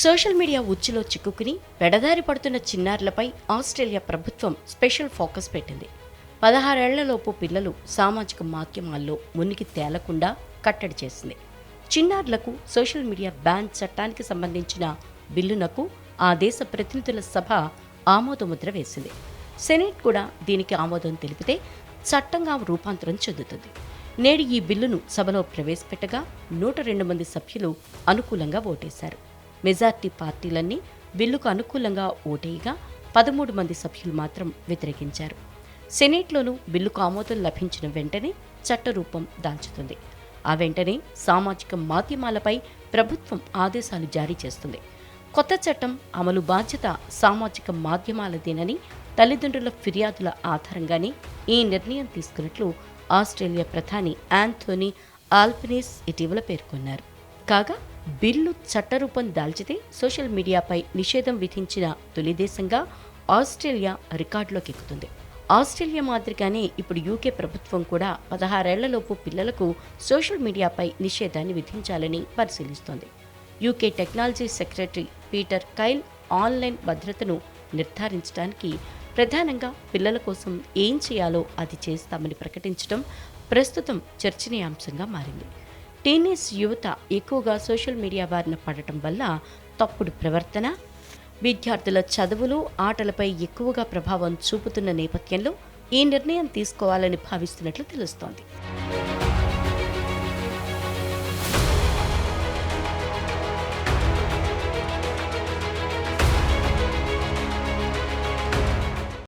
Social media ఉచ్చులో చిక్కుకుని పెడదారి పడుతున్న చిన్నారులపై ఆస్ట్రేలియా ప్రభుత్వం స్పెషల్ ఫోకస్ పెట్టింది. పదహారేళ్ళలోపు పిల్లలు సామాజిక మాధ్యమాల్లో మునిగి తేలకుండా కట్టడి చేసింది. చిన్నారులకు సోషల్ మీడియా బ్యాన్ చట్టానికి సంబంధించిన బిల్లునకు ఆ దేశ ప్రతినిధుల సభ ఆమోదముద్ర వేసింది. సెనేట్ కూడా దీనికి ఆమోదం తెలిపితే చట్టంగా రూపాంతరం చెందుతుంది. నేడు ఈ బిల్లును సభలో ప్రవేశపెట్టగా నూట రెండు మంది సభ్యులు అనుకూలంగా ఓటేశారు. మెజార్టీ పార్టీలన్నీ బిల్లుకు అనుకూలంగా ఓటేయగా పదమూడు మంది సభ్యులు మాత్రం వ్యతిరేకించారు. సెనేట్లోనూ బిల్లుకు ఆమోదం లభించిన వెంటనే చట్టరూపం దాల్చుతుంది. ఆ వెంటనే సామాజిక మాధ్యమాలపై ప్రభుత్వం ఆదేశాలు జారీ చేస్తుంది. కొత్త చట్టం అమలు బాధ్యత సామాజిక మాధ్యమాలదేనని తల్లిదండ్రుల ఫిర్యాదుల ఆధారంగానే ఈ నిర్ణయం తీసుకున్నట్లు ఆస్ట్రేలియా ప్రధాని యాంథోనీ ఆల్పనీస్ ఇటీవల పేర్కొన్నారు. కాగా బిల్లు చట్టరూపం దాల్చితే సోషల్ మీడియాపై నిషేధం విధించిన తొలి దేశంగా ఆస్ట్రేలియా రికార్డులోకి ఎక్కుతుంది ఆస్ట్రేలియా మాదిరిగానే ఇప్పుడు యూకే ప్రభుత్వం కూడా పదహారేళ్ళలోపు పిల్లలకు సోషల్ మీడియాపై నిషేధాన్ని విధించాలని పరిశీలిస్తోంది. UK technology secretary Peter Kyle online భద్రతను నిర్ధారించడానికి ప్రధానంగా పిల్లల కోసం ఏం చేయాలో అది చేస్తామని ప్రకటించడం ప్రస్తుతం చర్చనీయాంశంగా మారింది. టీనేజ్ యువత ఎక్కువగా సోషల్ మీడియా బారిన పడటం వల్ల తప్పుడు ప్రవర్తన విద్యార్థుల చదువులు ఆటలపై ఎక్కువగా ప్రభావం చూపుతున్న నేపథ్యంలో ఈ నిర్ణయం తీసుకోవాలని భావిస్తున్నట్లు తెలుస్తోంది.